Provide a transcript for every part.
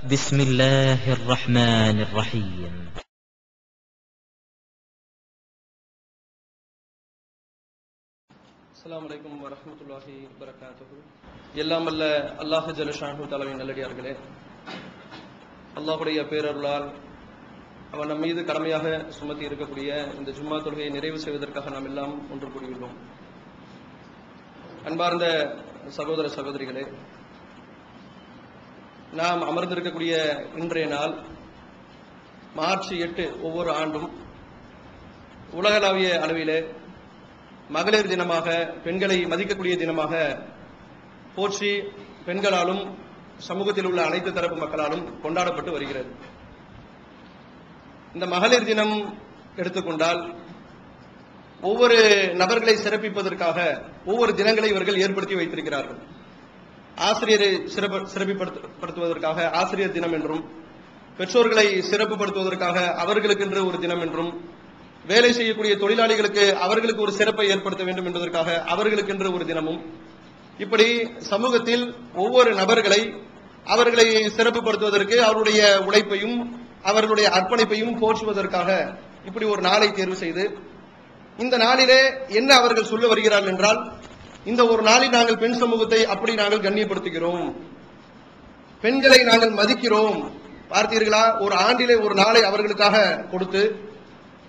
بسم الله الرحمن الرحيم அஸ்ஸலாமு அலைக்கும் வரஹ்மத்துல்லாஹி வரகாத்துஹு எல்லாம் வல்ல அல்லாஹ் ஜலஷானு தலைவின் நல்லடியார்களே அல்லாஹுடைய பேரருளால் அவன் நம் மீது கடமையாக சுமத்தி இருக்கக்கூடிய இந்த ஜும்மா தொழுகையை நிறைவு செய்வதற்காக நாம் எல்லாம் ஒன்று கூடியுள்ளோம் அன்பார்ந்த சகோதர சகோதரிகளே நாம் அமர்ந்திருக்கக்கூடிய இன்றைய நாள் மார்ச் எட்டு ஒவ்வொரு ஆண்டும் உலகளாவிய அளவிலே மகளிர் தினமாக பெண்களை மதிக்கக்கூடிய தினமாக போற்றி பெண்களாலும் சமூகத்தில் உள்ள அனைத்து தரப்பு மக்களாலும் கொண்டாடப்பட்டு வருகிறது. இந்த மகளிர் தினம் எடுத்துக்கொண்டால் ஒவ்வொரு நபர்களை சிறப்பிப்பதற்காக ஒவ்வொரு தினங்களை இவர்கள் ஏற்படுத்தி வைத்திருக்கிறார்கள். ஆசிரியரை சிறப்பு சிறப்பிப்படுத்துவதற்காக ஆசிரியர் தினம் என்றும் பெற்றோர்களை சிறப்புப்படுத்துவதற்காக அவர்களுக்கென்று ஒரு தினம் என்றும் வேலை செய்யக்கூடிய தொழிலாளிகளுக்கு அவர்களுக்கு ஒரு சிறப்பை ஏற்படுத்த வேண்டும் என்பதற்காக அவர்களுக்கென்று ஒரு தினமும் இப்படி சமூகத்தில் ஒவ்வொரு நபர்களை அவர்களை சிறப்புப்படுத்துவதற்கு அவருடைய உழைப்பையும் அவர்களுடைய அர்ப்பணிப்பையும் போற்றுவதற்காக இப்படி ஒரு நாளை தேர்வு செய்து இந்த நாளிலே என்ன அவர்கள் சொல்ல வருகிறார்கள் என்றால் இந்த ஒரு நாளில் நாங்கள் பெண் சமூகத்தை அப்படி நாங்கள் கண்ணியப்படுத்துகிறோம். பெண்களை நாங்கள் மதிக்கிறோம். பார்த்தீர்களா? ஒரு ஆண்டிலே ஒரு நாளை அவர்களுக்காக கொடுத்து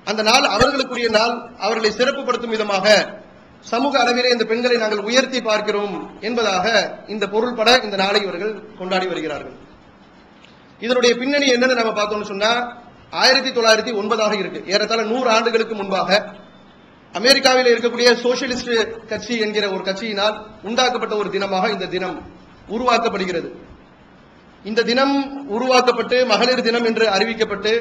அந்த நாள் அவர்களுக்குரிய நாள் அவர்களை சிறப்புப்படுத்தும் விதமாக சமூக அளவிலே இந்த பெண்களை நாங்கள் உயர்த்தி பார்க்கிறோம் என்பதாக இந்த பொருள்பட இந்த நாளை இவர்கள் கொண்டாடி வருகிறார்கள். இதனுடைய பின்னணி என்னன்னு நம்ம பார்த்தோம்னு சொன்னா ஆயிரத்தி தொள்ளாயிரத்தி ஒன்பதாக இருக்கு. ஏறத்தாழ நூறு ஆண்டுகளுக்கு முன்பாக அமெரிக்காவில் இருக்கக்கூடிய சோசியலிஸ்ட் கட்சி என்கிற ஒரு கட்சியினால் உண்டாக்கப்பட்ட ஒரு தினமாக இந்த தினம் உருவாக்கப்படுகிறது. இந்த தினம் உருவாக்கப்பட்டு மகளிர் தினம் என்று அறிவிக்கப்பட்டு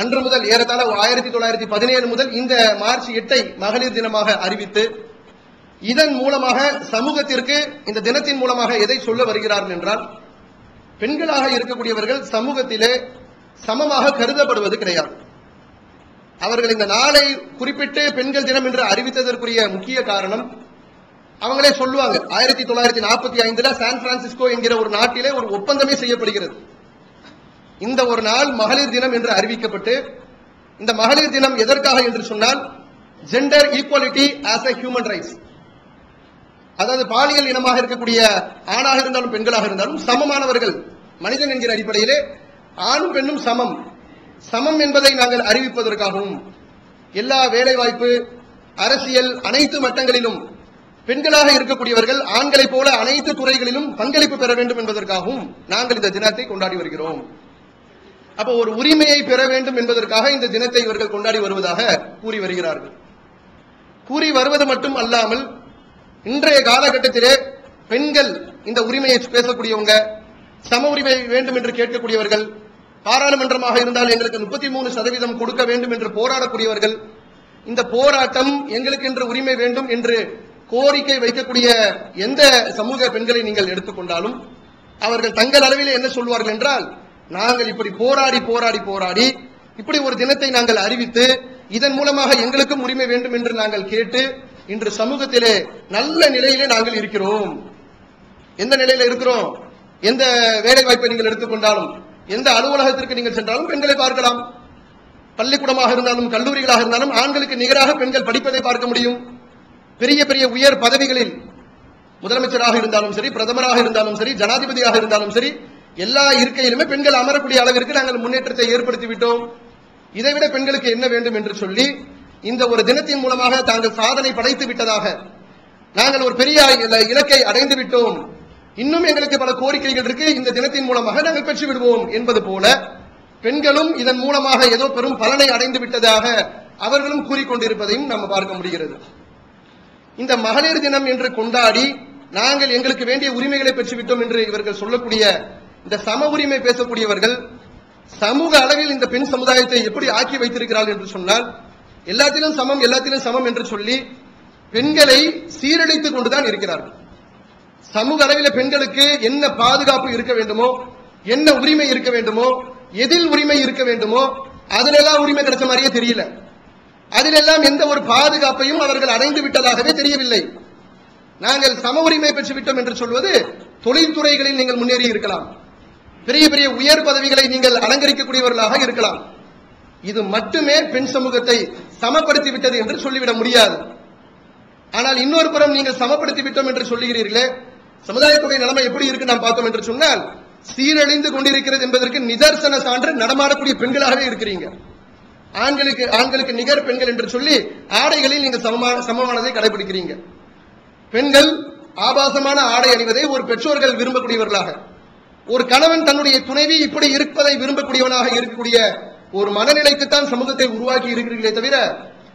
அன்று முதல் ஏறத்தாழ ஆயிரத்தி தொள்ளாயிரத்தி பதினேழு முதல் இந்த மார்ச் எட்டை மகளிர் தினமாக அறிவித்து இதன் மூலமாக சமூகத்திற்கு இந்த தினத்தின் மூலமாக எதை சொல்ல வருகிறார்கள் என்றால் பெண்களாக இருக்கக்கூடியவர்கள் சமூகத்திலே சமமாக கருதப்படுவது கிடையாது. அவர்கள் இந்த நாளை குறிப்பிட்டு பெண்கள் தினம் என்று அறிவித்ததற்குரிய முக்கிய காரணம் அவங்களே சொல்லுவாங்க ஆயிரத்தி தொள்ளாயிரத்தி நாற்பத்தி ஐந்துல சான் பிரான்சிஸ்கோ என்கிற ஒரு நாட்டிலே ஒரு ஒப்பந்தமே செய்யப்படுகிறது. இந்த ஒரு நாள் மகளிர் தினம் என்று அறிவிக்கப்பட்டு இந்த மகளிர் தினம் எதற்காக என்று சொன்னால் gender equality as a human rights அதாவது பாலியல் இனமாக இருக்கக்கூடிய ஆணாக இருந்தாலும் பெண்களாக இருந்தாலும் சமமானவர்கள் மனிதன் என்கிற அடிப்படையிலே ஆணும் பெண்ணும் சமம். சமம் என்பதை நாங்கள் அறிவிப்பதற்காகவும் எல்லா வேலைவாய்ப்பு அரசியல் அனைத்து மட்டங்களிலும் பெண்களாக இருக்கக்கூடியவர்கள் ஆண்களைப் போல அனைத்து துறைகளிலும் பங்களிப்பு பெற வேண்டும் என்பதற்காகவும் நாங்கள் இந்த தினத்தை கொண்டாடி வருகிறோம். அப்ப ஒரு உரிமையை பெற வேண்டும் என்பதற்காக இந்த தினத்தை இவர்கள் கொண்டாடி வருவதாக கூறி வருகிறார்கள். கூறி வருவது மட்டும் அல்லாமல் இன்றைய காலகட்டத்திலே பெண்கள் இந்த உரிமையை பேசக்கூடியவங்க சம உரிமை வேண்டும் என்று கேட்கக்கூடியவர்கள் பாராளுமன்றமாக இருந்தால் எங்களுக்கு முப்பத்தி மூணு சதவீதம் கொடுக்க வேண்டும் என்று போராடக்கூடியவர்கள் இந்த போராட்டம் எங்களுக்கு என்று உரிமை வேண்டும் என்று கோரிக்கை வைக்கக்கூடிய எந்த சமூக பெண்களை நீங்கள் எடுத்துக்கொண்டாலும் அவர்கள் தங்கள் அளவிலே என்ன சொல்வார்கள் என்றால் நாங்கள் இப்படி போராடி போராடி போராடி இப்படி ஒரு தினத்தை நாங்கள் அறிவித்து இதன் மூலமாக எங்களுக்கும் உரிமை வேண்டும் என்று நாங்கள் கேட்டு இன்று சமூகத்திலே நல்ல நிலையிலே நாங்கள் இருக்கிறோம். எந்த நிலையில இருக்கிறோம்? எந்த வேலை வாய்ப்பை நீங்கள் எடுத்துக்கொண்டாலும் எந்த அலுவலகத்திற்கு நீங்கள் சென்றாலும் பெண்களை பார்க்கலாம். பள்ளிக்கூடமாக இருந்தாலும் கல்லூரிகளாக இருந்தாலும் ஆண்களுக்கு நிகராக பெண்கள் படிப்பதை பார்க்க முடியும். பெரிய பெரிய உயர் பதவிகளில் முதலமைச்சராக இருந்தாலும் சரி பிரதமராக இருந்தாலும் சரி ஜனாதிபதியாக இருந்தாலும் சரி எல்லா இருக்கையிலுமே பெண்கள் அமரக்கூடிய அளவிற்கு நாங்கள் முன்னேற்றத்தை ஏற்படுத்தி விட்டோம். இதைவிட பெண்களுக்கு என்ன வேண்டும் என்று சொல்லி இந்த ஒரு தினத்தின் மூலமாக தாங்கள் சாதனை படைத்து விட்டதாக நாங்கள் ஒரு பெரிய இலக்கை அடைந்து விட்டோம். இன்னும் எங்களுக்கு பல கோரிக்கைகள் இருக்கு. இந்த தினத்தின் மூலமாக நாங்கள் பெற்று விடுவோம் என்பது போல பெண்களும் இதன் மூலமாக ஏதோ பெரும் பலனை அடைந்து விட்டதாக அவர்களும் கூறிக்கொண்டிருப்பதையும் நம்ம பார்க்க முடிகிறது. இந்த மகளிர் தினம் என்று கொண்டாடி நாங்கள் எங்களுக்கு வேண்டிய உரிமைகளை பெற்றுவிட்டோம் என்று இவர்கள் சொல்லக்கூடிய இந்த சம உரிமை பேசக்கூடியவர்கள் சமூக அளவில் இந்த பெண் சமுதாயத்தை எப்படி ஆக்கி வைத்திருக்கிறார்கள் என்று சொன்னால் எல்லாத்திலும் சமம் எல்லாத்திலும் சமம் என்று சொல்லி பெண்களை சீரழித்துக் கொண்டுதான் இருக்கிறார்கள். சமூக அளவில் பெண்களுக்கு என்ன பாதுகாப்பு இருக்க வேண்டுமோ என்ன உரிமை இருக்க வேண்டுமோ எதில் உரிமை இருக்க வேண்டுமோ அதிலெல்லாம் உரிமை கிடைச்ச மாதிரியே தெரியல. அதிலெல்லாம் எந்த ஒரு பாதுகாப்பையும் அவர்கள் அடைந்து விட்டதாகவே தெரியவில்லை. நாங்கள் சம உரிமை பெற்று விட்டோம் என்று சொல்வது தொழில்துறைகளில் நீங்கள் முன்னேறி இருக்கலாம். பெரிய பெரிய உயர் பதவிகளை நீங்கள் அலங்கரிக்கக்கூடியவர்களாக இருக்கலாம். இது மட்டுமே பெண் சமூகத்தை சமப்படுத்தி விட்டது என்று சொல்லிவிட முடியாது. ஆனால் இன்னொரு புறம் நீங்கள் சமப்படுத்தி விட்டோம் என்று சொல்லுகிறீர்களே சமுதாயத்துடைய நிலைமை எப்படி இருக்கு நாம் பார்த்தோம் என்று சொன்னால் சீரழிந்து கொண்டிருக்கிறது என்பதற்கு நிதர்சன சான்று நடமாடக்கூடிய பெண்களாகவே இருக்கிறீங்க. ஆண்களுக்கு ஆண்களுக்கு நிகர் பெண்கள் என்று சொல்லி ஆடைகளில் நீங்கள் சமமான சமமானதை கடைபிடிக்கிறீங்க. பெண்கள் ஆபாசமான ஆடை அணிவதை ஒரு பெற்றோர்கள் விரும்பக்கூடியவர்களாக ஒரு கணவன் தன்னுடைய துணைவி இப்படி இருப்பதை விரும்பக்கூடியவனாக இருக்கக்கூடிய ஒரு மனநிலைக்குத்தான் சமூகத்தை உருவாக்கி இருக்கிறீர்களே தவிர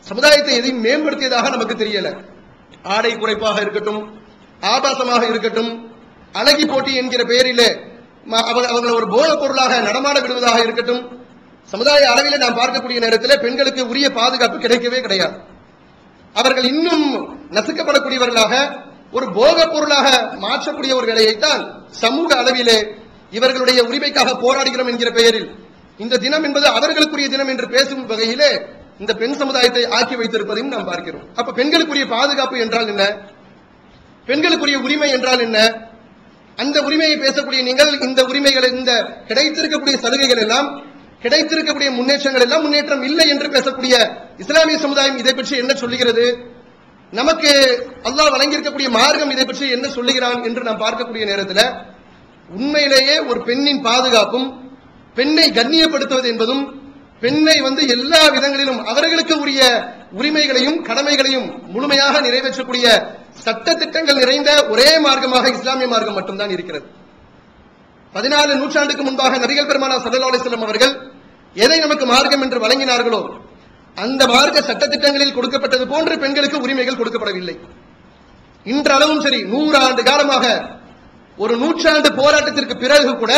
சமுதாயத்தை எதையும் மேம்படுத்தியதாக நமக்கு தெரியல. ஆடை குறைப்பாக இருக்கட்டும் ஆபாசமாக இருக்கட்டும். அழகி போட்டி என்கிற பெயரிலே அவங்களை ஒரு போதைப் பொருளாக நடமாட விடுவதாக இருக்கட்டும். சமுதாய அளவில் நாம் பார்க்கக்கூடிய நேரத்தில் பெண்களுக்கு உரிய பாதுகாப்பு கிடைக்கவே கிடையாது. அவர்கள் இன்னும் நசுக்கப்படக்கூடியவர்களாக ஒரு போகப் பொருளாக மாற்றக்கூடிய ஒரு வேலையைத்தான் சமூக அளவிலே இவர்களுடைய உரிமைக்காக போராடுகிறோம் என்கிற பெயரில். இந்த தினம் என்பது அவர்களுக்குரிய தினம் என்று பேசும் வகையிலே இந்த பெண் சமுதாயத்தை ஆக்கி வைத்திருப்பதையும் நாம் பார்க்கிறோம். அப்ப பெண்களுக்குரிய பாதுகாப்பு என்றால் என்ன? பெண்களுக்குரிய உரிமை என்றால் என்ன? அந்த உரிமையை பேசக்கூடிய நீங்கள் இந்த உரிமைகள் இந்த கிடைத்திருக்கக்கூடிய சலுகைகள் எல்லாம் கிடைத்திருக்கக்கூடிய முன்னேற்றங்கள் எல்லாம் முன்னேற்றம் இல்லை என்று பேசக்கூடிய இஸ்லாமிய சமுதாயம் இதை பற்றி என்ன சொல்லுகிறது? நமக்கு அல்லாஹ் வழங்கியிருக்கக்கூடிய மார்க்கம் இதை பற்றி என்ன சொல்லுகிறான் என்று நாம் பார்க்கக்கூடிய நேரத்தில் உண்மையிலேயே ஒரு பெண்ணின் பாதுகாப்பும் பெண்ணை கண்ணியப்படுத்துவது என்பதும் பெண்ணை வந்து எல்லா விதங்களிலும் அவர்களுக்கு உரிய உரிமைகளையும் கடமைகளையும் முழுமையாக நிறைவேற்றக்கூடிய சட்ட திட்டங்கள் நிறைந்த ஒரே மார்க்கமாக இஸ்லாமிய மார்க்கம் மட்டும்தான் இருக்கிறது. பதினாலு நூற்றாண்டுக்கு முன்பாக நபிகள் பெருமானா சல்லா அலைஹி அவர்கள் எதை நமக்கு மார்க்கம் என்று வழங்கினார்களோ அந்த மார்க்க சட்டத்திட்டங்களில் கொடுக்கப்பட்டது போன்று பெண்களுக்கு உரிமைகள் கொடுக்கப்படவில்லை. இன்றளவும் சரி நூறு ஆண்டு காலமாக ஒரு நூற்றாண்டு போராட்டத்திற்கு பிறகு கூட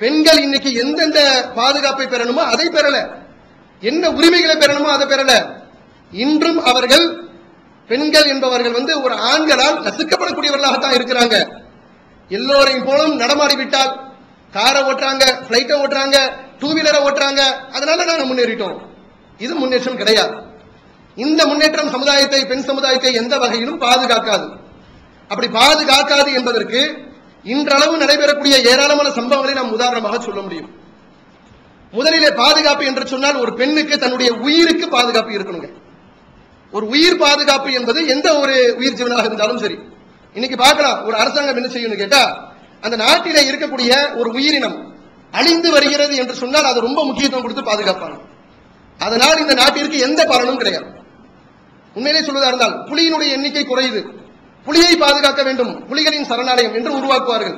பெண்கள் இன்னைக்கு எந்தெந்த பாதுகாப்பை பெறணுமோ அதை பெறல. என்ன உரிமைகளை பெறணுமோ அதை பெறல. இன்றும் அவர்கள் பெண்கள் என்பவர்கள் வந்து ஒரு ஆண்களால் நசுக்கப்படக்கூடியவர்களாகத்தான் இருக்கிறாங்க. எல்லோரையும் போலும் நடமாடி விட்டால் காரை ஓட்டுறாங்க பிளைட்டை ஓட்டுறாங்க டூ வீலரை ஓட்டுறாங்க. அதனால நாங்கள் முன்னேறிட்டோம். இது முன்னேற்றம் கிடையாது. இந்த முன்னேற்றம் சமுதாயத்தை பெண் சமுதாயத்தை எந்த வகையிலும் பாதுகாக்காது. அப்படி பாதுகாக்காது என்பதற்கு இன்றளவு நடைபெறக்கூடிய ஏராளமான சம்பவங்களை நாம் உதாரணமாக சொல்ல முடியும். முதலிலே பாதுகாப்பு என்று சொன்னால் ஒரு பெண்ணுக்கு தன்னுடைய உயிருக்கு பாதுகாப்பு இருக்கணுங்க. ஒரு உயிர் பாதுகாப்பு என்பது எந்த ஒரு உயிர் ஜீவனாக இருந்தாலும் சரி. இன்னைக்கு பார்க்கலாம் ஒரு அரசாங்கம் என்ன செய்யும்னு கேட்டா அந்த நாட்டிலே இருக்கக்கூடிய ஒரு உயிரினம் அழிந்து வருகிறது என்று சொன்னால் அது ரொம்ப முக்கியத்துவம் கொடுத்து பாதுகாப்பாங்க. அதனால் இந்த நாட்டிற்கு எந்த பலனும் கிடையாது. உண்மையிலே சொல்வதா இருந்தால் புலியினுடைய எண்ணிக்கை குறையுது. புலியை பாதுகாக்க வேண்டும் புலிகளின் சரணாலயம் என்று உருவாக்குவார்கள்.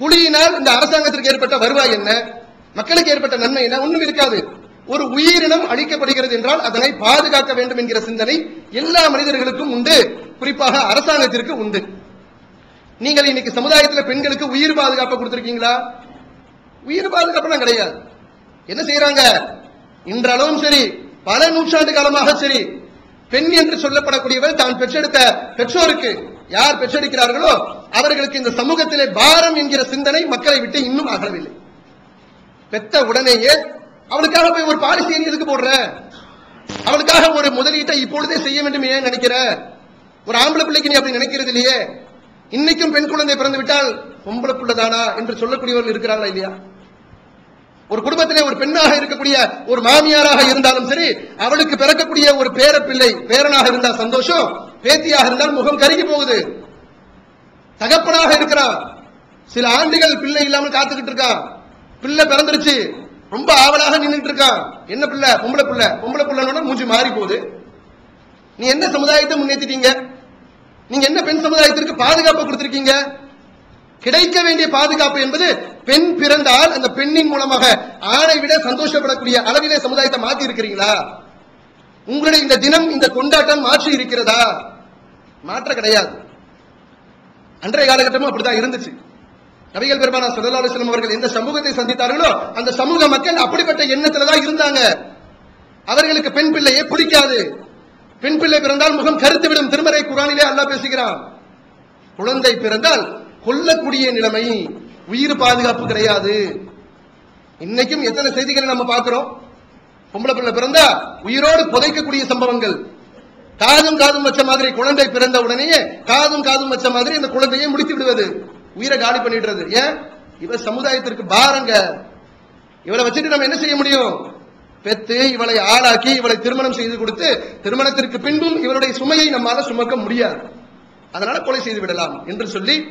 புலியினால் இந்த அரசாங்கத்திற்கு ஏற்பட்ட வருவாய் என்ன? மக்களுக்கு ஏற்பட்ட நன்மை என்ன? ஒண்ணும் இருக்காது. ஒரு உயிரினம் அழிக்கப்படுகிறது என்றால் அதனை பாதுகாக்க வேண்டும் என்கிற சிந்தனை எல்லா மனிதர்களுக்கும் உண்டு. குறிப்பாக அரசாங்கத்திற்கு உண்டு. நீங்கள் இன்னைக்கு சமுதாயத்தில் பெண்களுக்கு உயிர் பாதுகாப்பு கொடுத்துருக்கீங்களா? உயிர் பாதுகாப்புலாம் கிடையாது. என்ன செய்யறாங்க இன்றளவும் சரி பல நூற்றாண்டு காலமாக சரி பெண் என்று சொல்லப்படக்கூடியவர் தான் பெற்றெடுத்த பெற்றோருக்கு யார் பெற்றெடுக்கிறார்களோ அவர்களுக்கு இந்த சமூகத்திலே பாரம் என்கிற சிந்தனை மக்களை விட்டு இன்னும் அகலவில்லை. பெத்த உடனேயே அவளுக்காக போய் ஒரு பாலிசி எதுக்கு போடுற? அவளுக்காக ஒரு முதலீட்டை இப்பொழுதே செய்ய வேண்டும் ஏன் நினைக்கிற? ஒரு ஆம்பளை பிள்ளைக்கு நீ அப்படி நினைக்கிறது இல்லையே? இன்னைக்கும் பெண் குழந்தை பிறந்து விட்டால் பொம்பளை பிள்ளைதானா என்று சொல்லக்கூடியவர்கள் இருக்கிறாங்களா இல்லையா? ஒரு குடும்பத்திலே ஒரு பெண்ணாக இருக்கக்கூடிய ஒரு மாமியாராக இருந்தாலும் சரி அவளுக்கு பிறக்கக்கூடிய ஒரு பேர பிள்ளை பேரனாக இருந்தால் சந்தோஷம் பேத்தியாக இருந்தால் முகம் கருகி போகுது. தகப்பனாக இருக்கிறான். சில ஆண்டுகள் பிள்ளை இல்லாமல் காத்துக்கிட்டு இருக்கான். பிள்ளை பிறந்துருச்சு. ரொம்ப ஆவலாக நின்றுட்டு இருக்கான் என்ன பிள்ளை? பொம்பளை பிள்ளை. பொம்பளை பிள்ளைன்னு மூஞ்சி மாறி போகுது நீ என்ன சமுதாயத்தை முன்னேற்றிட்டீங்க நீங்க என்ன பெண் சமுதாயத்திற்கு பாதுகாப்பு கொடுத்திருக்கீங்க? கிடைக்க வேண்டிய பாதுகாப்பு என்பது பெண் பிறந்தால் அந்த பெண்ணின் மூலமாக ஆணை விட சந்தோஷப்படக்கூடிய அளவிலே சமுதாயத்தை மாற்றி இருக்கிறீங்களா உங்களுடைய இந்த தினம் இந்த கொண்டாட்டம் மாற்றி இருக்கிறதா? மாற்ற கிடையாது. அன்றைய காலகட்டமும் அப்படிதான் இருந்துச்சு. நபிகள் பெருமானா சல்லா அலைஹி அவர்கள் எந்த சமூகத்தை சந்தித்தார்களோ அந்த சமூக மக்கள் அப்படிப்பட்ட எண்ணத்துல தான் இருந்தாங்க. அவர்களுக்கு பெண் பிள்ளையே பிடிக்காது. பெண் பிள்ளை பிறந்தால் முகம் கருத்து விடும் திருமறை குரானிலே அல்லா பேசுகிறான். குழந்தை பிறந்தால் கொல்லக்கூடிய நிலைமை உயிர் பாதுகாப்பு கிடையாது. இன்னைக்கும் எத்தனை செய்திகளை நம்ம பார்க்கிறோம்? பொம்பளை பிள்ளை பிறந்தா உயிரோடு புதைக்கக்கூடிய சம்பவங்கள். காதும் காதும் வச்ச மாதிரி குழந்தை பிறந்த உடனேயே காதும் காதும் வச்ச மாதிரி அந்த குழந்தையை முடித்து விடுவது. உயிரை காலி பண்ணிடுறது. ஏன்? இவ சமுதாயத்திற்கு பாருங்க. இவளை வச்சுட்டு நம்ம என்ன செய்ய முடியும்? பெத்து இவளை ஆளாக்கி இவளை திருமணம் செய்து கொடுத்து திருமணத்திற்கு பின்பும் இவருடைய சுமையை நம்மால சுமக்க முடியாது. அதனால கொலை செய்து விடலாம் என்று சொல்லி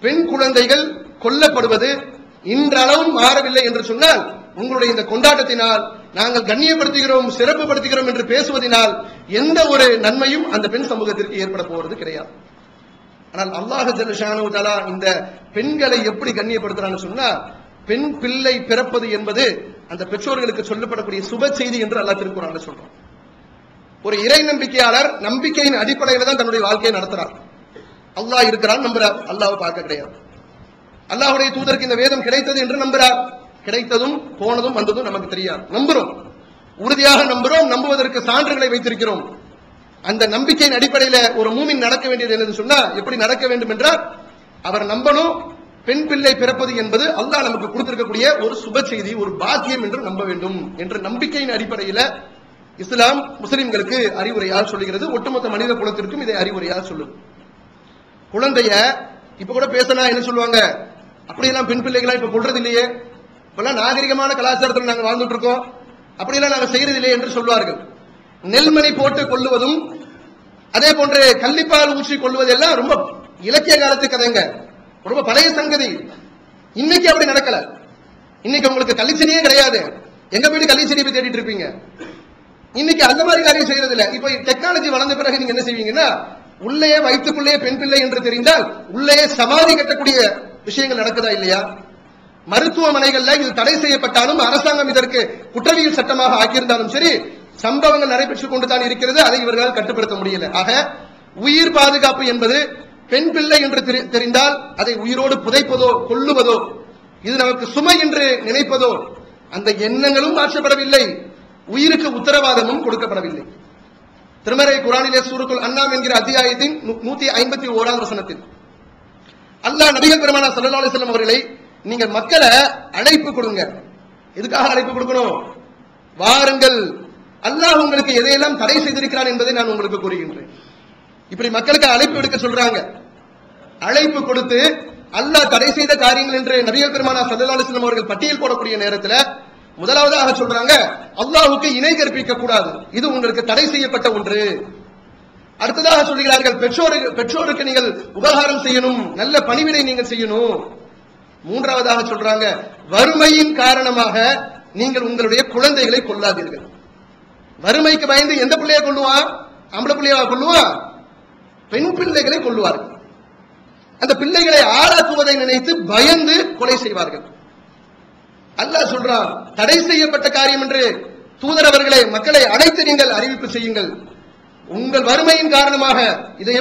பெண் குழந்தைகள் கொல்லப்படுவது இன்றளவும் மாறவில்லை என்று சொன்னால் உங்களுடைய இந்த கொண்டாட்டத்தினால் நாங்கள் கண்ணியப்படுத்துகிறோம் சிறப்புப்படுத்துகிறோம் என்று பேசுவதனால் எந்த ஒரு நன்மையும் அந்த பெண் சமூகத்திற்கு ஏற்பட போவது கிடையாது. ஆனால் அல்லாஹ் ஜல்லஷானு தலா இந்த பெண்களை எப்படி கண்ணியப்படுத்துறான்னு சொன்னா பெண் பிள்ளை பிறப்பது என்பது அந்த பெற்றோர்களுக்கு சொல்லப்படக்கூடிய சுப செய்தி என்று அல்லாஹ் திருக்குறான் சொல்றான். ஒரு இறை நம்பிக்கையாளர் நம்பிக்கையின் அடிப்படையில தான் தன்னுடைய வாழ்க்கையை நடத்துறார். அல்லாஹ் இருக்கிறான் நம்புறார். அல்லாவை பார்க்க கிடையாது. அல்லாஹுடைய தூதருக்கு இந்த வேதம் கிடைத்தது என்று நம்புறார். கிடைத்ததும் போனதும் வந்ததும் நமக்கு தெரியாது. நம்புறோம். உறுதியாக நம்புறோம். நம்புவதற்கு சான்றுகளை வைத்திருக்கிறோம். அந்த நம்பிக்கையின் அடிப்படையில ஒரு மூமின் நடக்க வேண்டியது என்னன்னு சொன்னா எப்படி நடக்க வேண்டும் என்றால் அவர் நம்பணும் பெண் பிள்ளை பிறப்பது என்பது அல்லாஹ் நமக்கு கொடுத்திருக்கக்கூடிய ஒரு சுப செய்தி ஒரு பாக்கியம் என்று நம்ப வேண்டும் என்ற நம்பிக்கையின் அடிப்படையில இஸ்லாம் முஸ்லிம்களுக்கு அறிவுரையாக சொல்லுகிறது. ஒட்டுமொத்த மனித குலத்திற்கும் இதை அறிவுரையாக சொல்லுது குழந்தைய இப்ப கூட பேசினா என்ன சொல்லுவாங்க? அப்படியெல்லாம் பெண் பிள்ளைகளா இப்ப கொள்றது இல்லையே இப்பெல்லாம் நாகரிகமான கலாச்சாரத்தில் நாங்கள் வாழ்ந்துட்டு இருக்கோம். அப்படியெல்லாம் நாங்கள் செய்யறது இல்லையே என்று சொல்வார்கள். நெல்மணி போட்டு கொள்ளுவதும் அதே போன்று கள்ளிப்பால் ஊற்றி கொள்வது எல்லாம் ரொம்ப இலக்கிய காலத்து கதைங்க. ரொம்ப பழைய சங்கதி. இன்னைக்கு அப்படி நடக்கல. இன்னைக்கு உங்களுக்கு கள்ளிச்செடியே கிடையாது. எங்க போயிட்டு கள்ளிச்செடி போய் தேடிட்டு இருப்பீங்க. இன்னைக்கு அந்த மாதிரி காரியம் செய்யறது இல்ல இப்ப டெக்னாலஜி வளர்ந்த பிறகு நீங்க என்ன செய்வீங்கன்னா உள்ளே வயிற்றுக்குள்ளே பெண் பிள்ளை என்று தெரிந்தால் உள்ளே சமாதி கட்டக்கூடிய விஷயங்கள் நடக்குதா இல்லையா? மருத்துவமனைகள்ல இது தடை செய்யப்பட்டாலும் அரசாங்கம் இதற்கு குற்றவியல் சட்டமாக ஆக்கியிருந்தாலும் சரி சம்பவங்கள் நடைபெற்றுக் கொண்டு தான் இருக்கிறது. அதை இவர்களால் கட்டுப்படுத்த முடியல. ஆக உயிர் பாதுகாப்பு என்பது பெண் பிள்ளை என்று தெரி- தெரிந்தால் அதை உயிரோடு புதைப்பதோ கொல்லுவதோ இது நமக்கு சுமை என்று நினைப்பதோ அந்த எண்ணங்களும் மாற்றப்படவில்லை. உயிருக்கு உத்தரவாதமும் கொடுக்கப்படவில்லை. திருமறை குரானிலே சூருக்குள் அண்ணாம் என்கிற அத்தியாயத்தின் நூத்தி ஐம்பத்தி ஓராம் வசனத்தில் அல்லாஹ் நபிகள் பெருமானா சல்லா அலைஹி அவர்களை நீங்கள் மக்களை அழைப்பு கொடுங்க. எதுக்காக அழைப்பு கொடுக்கணும்? வாருங்கள். அல்லாஹ் உங்களுக்கு எதையெல்லாம் தடை செய்திருக்கிறான் என்பதை நான் உங்களுக்கு கூறுகின்றேன். இப்படி மக்களுக்கு அழைப்பு எடுக்க சொல்றாங்க. அழைப்பு கொடுத்து அல்லாஹ் தடை செய்த காரியங்கள் என்று நபிகள் பெருமானா சல்லாஸ்லம் அவர்கள் பட்டியல் போடக்கூடிய நேரத்துல முதலாவதாக சொல்றாங்க அல்லாஹுக்கு இணை கற்பிக்க கூடாது இது உங்களுக்கு தடை செய்யப்பட்ட ஒன்று. அடுத்ததாக சொல்கிறார்கள் பெற்றோருக்கு பெற்றோருக்கு நீங்கள் உபகாரம் செய்யணும் நல்ல பணிவிடை நீங்கள் செய்யணும். மூன்றாவதாக சொல்றாங்க வறுமையின் காரணமாக நீங்கள் உங்களுடைய குழந்தைகளை கொள்ளாதீர்கள் வறுமைக்கு பயந்து எந்த பிள்ளைய கொள்ளுவான் ஆம்பளை பிள்ளையா கொள்ளுவான் பெண் பிள்ளைகளை கொள்ளுவார்கள் அந்த பிள்ளைகளை ஆளாக்குவதை நினைத்து பயந்து கொலை செய்வார்கள். அல்லாஹ் சொல்றான் தடை செய்யப்பட்ட காரியம் என்று தூதரவர்களை மக்களை அழைத்து நீங்கள் அறிவிப்பு செய்யுங்கள். உங்கள் வறுமையின் காரணமாக இதை